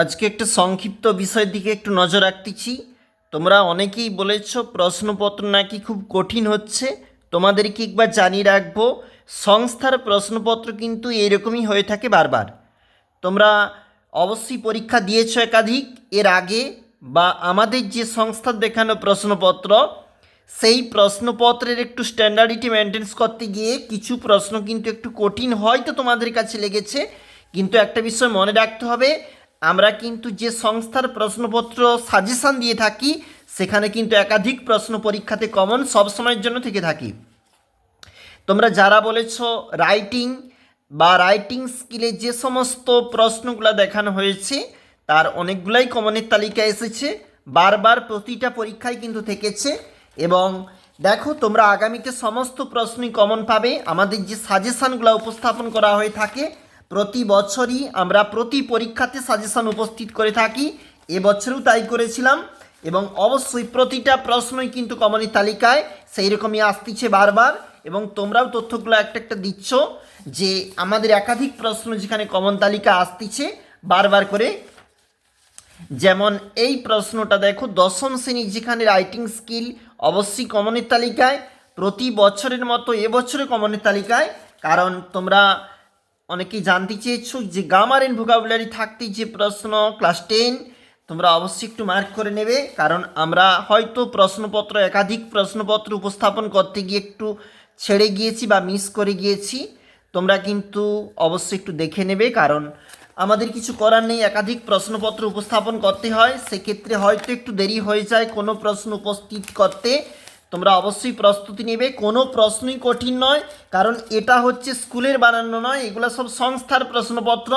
আজকে একটা সংক্ষিপ্ত বিষয়ের দিকে একটু নজর রাখতেছি। তোমরা অনেকেই বলেছ প্রশ্নপত্র নাকি খুব কঠিন হচ্ছে। তোমাদেরকে একবার জানিয়ে রাখব, সংস্থার প্রশ্নপত্র কিন্তু এরকমই হয়ে থাকে বারবার। তোমরা অবশ্যই পরীক্ষা দিয়েছ একাধিক, এর আগে বা আমাদের যে সংস্থার দেখানো প্রশ্নপত্র, সেই প্রশ্নপত্রের একটু স্ট্যান্ডার্ডিটি মেনটেন্স করতে গিয়ে কিছু প্রশ্ন কিন্তু একটু কঠিন হয়তো তোমাদের কাছে লেগেছে। কিন্তু একটা বিষয় মনে রাখতে হবে আমরা কিন্তু যে সংস্থার প্রশ্নপত্র সাজেশান দিয়ে থাকি, সেখানে কিন্তু একাধিক প্রশ্ন পরীক্ষাতে কমন সব সময়ের জন্য থেকে থাকি। তোমরা যারা বলেছ রাইটিং বা রাইটিং স্কিলে যে সমস্ত প্রশ্নগুলো দেখানো হয়েছে, তার অনেকগুলাই কমনের তালিকায় এসেছে, বারবার প্রতিটা পরীক্ষায় কিন্তু থেকেছে এবং দেখো তোমরা আগামীতে সমস্ত প্রশ্নই কমন পাবে। আমাদের যে সাজেশানগুলো উপস্থাপন করা হয়ে থাকে প্রতি বছরই আমরা প্রতি পরীক্ষাতে সাজেশন উপস্থিত করে থাকি। এবছরেও তাই করেছিলাম এবং অবশ্যই প্রতিটা প্রশ্নই কিন্তু কমনের তালিকায় সেই রকমই আসতেছে বারবার এবং তোমরাও তথ্যগুলো একটা একটা দিচ্ছ যে আমাদের একাধিক প্রশ্ন যেখানে কমন তালিকা আসতেছে বারবার করে। যেমন এই প্রশ্নটা দেখো, দশম শ্রেণির যেখানে রাইটিং স্কিল অবশ্যই কমনের তালিকায়, প্রতি বছরের মতো এবছরে কমনের তালিকায়, কারণ তোমরা অনেকেই জানতে চেয়েছো যে গামার এন্ড ভোকাবুলারি থাকতে যে প্রশ্ন ক্লাস টেন তোমরা অবশ্যই একটু মার্ক করে নেবে। কারণ আমরা হয়তো প্রশ্নপত্র, একাধিক প্রশ্নপত্র উপস্থাপন করতে গিয়ে একটু ছেড়ে গিয়েছি বা মিস করে গিয়েছি। তোমরা কিন্তু অবশ্যই একটু দেখে নেবে, কারণ আমাদের কিছু করার নেই। একাধিক প্রশ্নপত্র উপস্থাপন করতে হয়। সেক্ষেত্রে হয়তো একটু দেরি হয়ে যায় কোনো প্রশ্ন উপস্থিত করতে। তোমরা অবশ্যই প্রস্তুতি নেবে, কোনো প্রশ্নই কঠিন নয়, কারণ এটা হচ্ছে স্কুলের বানানো নয়, এগুলো সব সংস্থার প্রশ্নপত্র,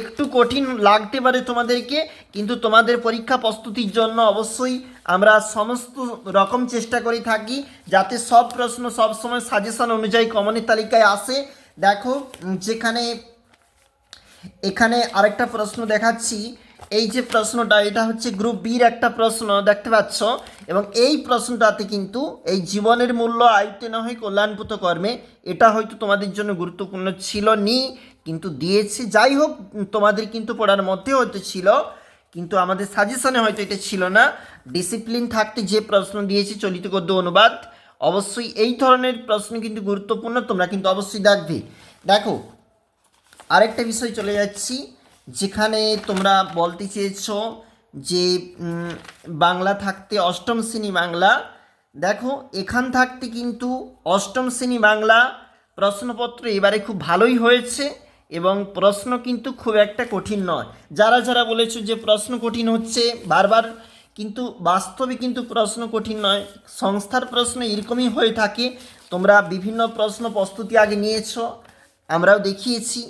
একটু কঠিন লাগতে পারে তোমাদেরকে, কিন্তু তোমাদের পরীক্ষা প্রস্তুতির জন্য অবশ্যই আমরা সমস্ত রকম চেষ্টা করে থাকি, যাতে সব প্রশ্ন সব সময় সাজেশন অনুযায়ী কমনের তালিকায় আসে। দেখো যেখানে, এখানে আরেকটা প্রশ্ন দেখাচ্ছি, এই যে প্রশ্নটা, এটা হচ্ছে গ্রুপ বির একটা প্রশ্ন, দেখতে পাচ্ছ? এবং এই প্রশ্নটাতে কিন্তু এই জীবনের মূল্য আয়ুতে না হয় কল্যাণপুত কর্মে এটা হয়তো তোমাদের জন্য গুরুত্বপূর্ণ ছিল নি, কিন্তু দিয়েছে। যাই হোক, তোমাদের কিন্তু পড়ার মধ্যে হয়তো ছিল, কিন্তু আমাদের সাজেশনে হয়তো এটা ছিল না। ডিসিপ্লিন থাকতে যে প্রশ্ন দিয়েছে, চলিত গদ্য অনুবাদ, অবশ্যই এই ধরনের প্রশ্ন কিন্তু গুরুত্বপূর্ণ, তোমরা কিন্তু অবশ্যই দেখবে। দেখো, আরেকটা বিষয় চলে যাচ্ছি, যেখানে তোমরা বলতে চেয়েছো যে বাংলা থাকতে অষ্টম শ্রেণি বাংলা, দেখো, এখান থাকতে কিন্তু অষ্টম শ্রেণি বাংলা প্রশ্নপত্র এবারে খুব ভালোই হয়েছে এবং প্রশ্ন কিন্তু খুব একটা কঠিন নয়। যারা যারা বলেছ যে প্রশ্ন কঠিন হচ্ছে, বারবার কিন্তু বাস্তবে কিন্তু প্রশ্ন কঠিন নয়, সংস্থার প্রশ্ন এরকমই হয়ে থাকে। তোমরা বিভিন্ন প্রশ্ন প্রস্তুতি আগে নিয়েছো, আমরাও দেখিয়েছি।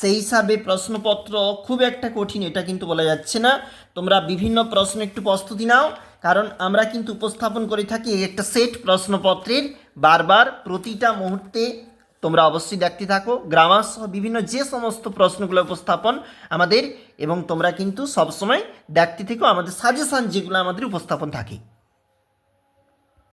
সেই হিসাবে প্রশ্নপত্র খুব একটা কঠিন, এটা কিন্তু বলা যাচ্ছে না। তোমরা বিভিন্ন প্রশ্ন একটু প্রস্তুতি নাও, কারণ আমরা কিন্তু উপস্থাপন করে থাকি একটা সেট প্রশ্নপত্রের। বারবার প্রতিটা মুহূর্তে তোমরা অবশ্যই দেখতে থাকো। গ্রামার সহ বিভিন্ন যে সমস্ত প্রশ্নগুলো উপস্থাপন আমাদের, এবং তোমরা কিন্তু সবসময় দেখতে থেকো আমাদের সাজেশান যেগুলো আমাদের উপস্থাপন থাকে।